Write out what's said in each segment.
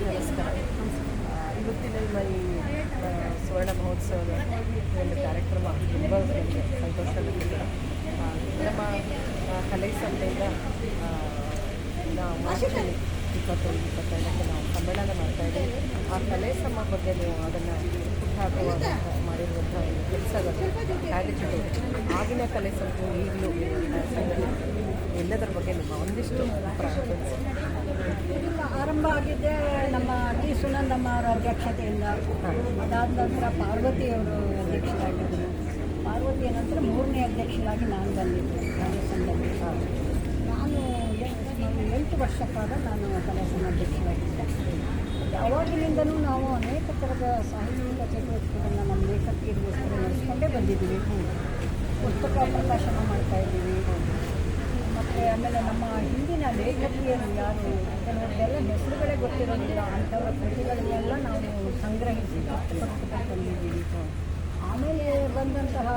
ನಮಸ್ಕಾರ ಇವತ್ತಿನ ನಮ್ಮ ಈ ಸುವರ್ಣ ಮಹೋತ್ಸವದ ಒಂದು ಕಾರ್ಯಕ್ರಮ ತುಂಬ ಸಂತೋಷ ನಮ್ಮ ಕಲೆ ಸಂತೆಯಿಂದ ನಾವು ಮಾರ್ಚಲ್ಲಿ ಇಪ್ಪತ್ತೊಂದು ಇಪ್ಪತ್ತೆರಡಕ್ಕೆ ನಾವು ಸಮ್ಮೇಳನ ಮಾಡ್ತಾ ಇದ್ದೀವಿ. ಆ ಕಲೆ ಸಮ ಬಗ್ಗೆ ನೀವು ಅದನ್ನು ಹುಟ್ಟಾಕುವ ಮಾಡಿರುವಂಥ ಒಂದು ಕೆಲಸಗಳು ಕಾರ್ಯಚಟುವಟಿಕೆ ಆಗಿನ ಕಲೆ ಸಂಘ ಈಗಲೂ ಎಲ್ಲದರ ಬಗ್ಗೆ ನಿಮ್ಮ ಒಂದಿಷ್ಟು ಆರಂಭ ಆಗಿದ್ದೆ ನಮ್ಮ ಟಿ ಸುನಂದಮ್ಮ ಅವರ ಅಧ್ಯಕ್ಷತೆಯಿಂದ. ಅದಾದ ನಂತರ ಪಾರ್ವತಿಯವರು ಅಧ್ಯಕ್ಷರಾಗಿದ್ದರು. ಪಾರ್ವತಿಯ ನಂತರ ಮೂರನೇ ಅಧ್ಯಕ್ಷರಾಗಿ ನಾನು ಬಂದಿದ್ದೆ ಕಲೆ ನಾನು ಎಂಟು ವರ್ಷ ಕಾಲ ನಾನು ಕಲಾಸನ ಅಧ್ಯಕ್ಷರಾಗಿದ್ದೆ. ಅವಾಗಿನಿಂದನೂ ನಾವು ಅನೇಕ ಥರದ ಸಾಹಿತ್ಯಿಕ ಚಟುವಟಿಕೆಗಳನ್ನು ನಮ್ಮ ಲೇಖಕಿಗೋಸ್ಕರ ನಡೆಸ್ಕೊಂಡೇ ಬಂದಿದ್ದೀವಿ. ಪುಸ್ತಕ ಪ್ರಕಾಶನ ಮಾಡ್ತಾ ಇದ್ದೀವಿ. ಮತ್ತು ಆಮೇಲೆ ನಮ್ಮ ಹಿಂದಿನ ಲೇಖಕಿಯರು ಯಾರು? ಹೆಸರುಗಳೇ ಗೊತ್ತಿರೋದಿಲ್ಲ ಅಂಥವ್ರ ಕೃತಿಗಳನ್ನೆಲ್ಲ ನಾವು ಸಂಗ್ರಹಿಸಿ ಆಮೇಲೆ ಬಂದಂತಹ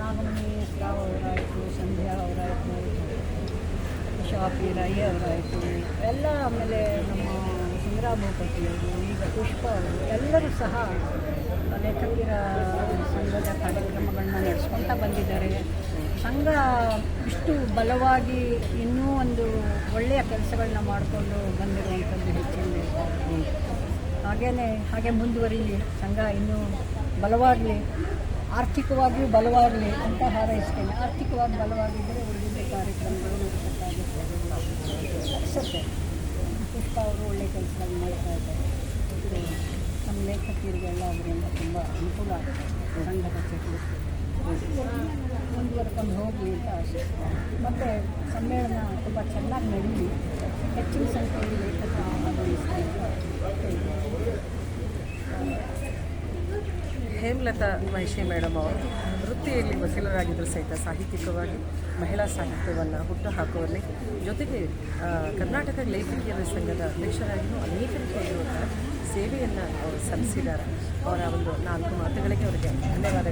ನಾಗಮಣಿ ರಾವ್ ಅವರಾಯಿತು, ಸಂಧ್ಯಾ ಅವರಾಯಿತು ಶಾಪಿ ರೈ ಅವರಾಯಿತು, ಎಲ್ಲ ಆಮೇಲೆ ನಮ್ಮ ಸಂಗ್ರಾಮ ಭೂಪತಿಯವರು, ಈಗ ಪುಷ್ಪ ಅವರು, ಎಲ್ಲರೂ ಸಹ ಲೇಖಕಿರ ಸಂಘದ ಕಾರ್ಯಕ್ರಮಗಳನ್ನ ನಡೆಸ್ಕೊಳ್ತಾ ಬಂದಿದ್ದಾರೆ. ಸಂಘ ಇಷ್ಟು ಬಲವಾಗಿ ಇನ್ನೂ ಒಂದು ಒಳ್ಳೆಯ ಕೆಲಸಗಳನ್ನ ಮಾಡಿಕೊಂಡು ಬಂದಿರುವಂಥದ್ದು ಹೆಚ್ಚಿನ ಹಾಗೇ ಹಾಗೆ ಮುಂದುವರಿಲಿ, ಸಂಘ ಇನ್ನೂ ಬಲವಾಗಲಿ, ಆರ್ಥಿಕವಾಗಿಯೂ ಬಲವಾಗಲಿ ಅಂತ ಹಾರೈಸ್ತೇನೆ. ಆರ್ಥಿಕವಾಗಿ ಬಲವಾಗಿದ್ದರೆ ಉಳಿದ ಕಾರ್ಯಕ್ರಮಗಳು ನಡೆಸೋಕ್ಕಾಗುತ್ತೆ. ಅನಿಸುತ್ತೆ ಪುಷ್ಪ ಅವರು ಒಳ್ಳೆ ಕೆಲಸಗಳನ್ನು ಮಾಡ್ತಾ ಇದ್ದಾರೆ. ಇದು ನಮ್ಮ ಲೇಖಕಿಯರಿಗೆಲ್ಲ ಅವರಿಂದ ತುಂಬ ಅನುಕೂಲ ಆಗುತ್ತೆ. ಸಂಘದ ಚಟುವಟಿಕೆ ಮುಂದುವರ್ಕೊಂಡು ಹೋಗಿ ಅಂತ ಮತ್ತು ಸಮ್ಮೇಳನ ತುಂಬ ಚೆನ್ನಾಗಿ ನಡೀಲಿ ಹೆಚ್ಚಿನ ಸಂಖ್ಯೆಯಲ್ಲಿ ಲೇಖಕ ಹೇಮಲತಾ ಮಹಿಷಿ ಮೇಡಮ್ ಅವರು ವೃತ್ತಿಯಲ್ಲಿ ವಕೀಲರಾಗಿದ್ದರೂ ಸಹಿತ ಸಾಹಿತ್ಯಿಕವಾಗಿ, ಮಹಿಳಾ ಸಾಹಿತ್ಯವನ್ನು ಹುಟ್ಟು ಹಾಕುವಲ್ಲಿ ಜೊತೆಗೆ ಕರ್ನಾಟಕ ಲೇಖಕಿಯರ ಸಂಘದ ಅಧ್ಯಕ್ಷರಾಗಿಯೂ ಅನೇಕ ರೀತಿಯಾಗಿರುವಂತಹ ಸೇವೆಯನ್ನು ಅವರು ಸಲ್ಲಿಸಿದ್ದಾರೆ. ಅವರ ಒಂದು ನಾಲ್ಕು ಮಾತುಗಳಿಗೆ ಅವರಿಗೆ ನಮಸ್ಕಾರ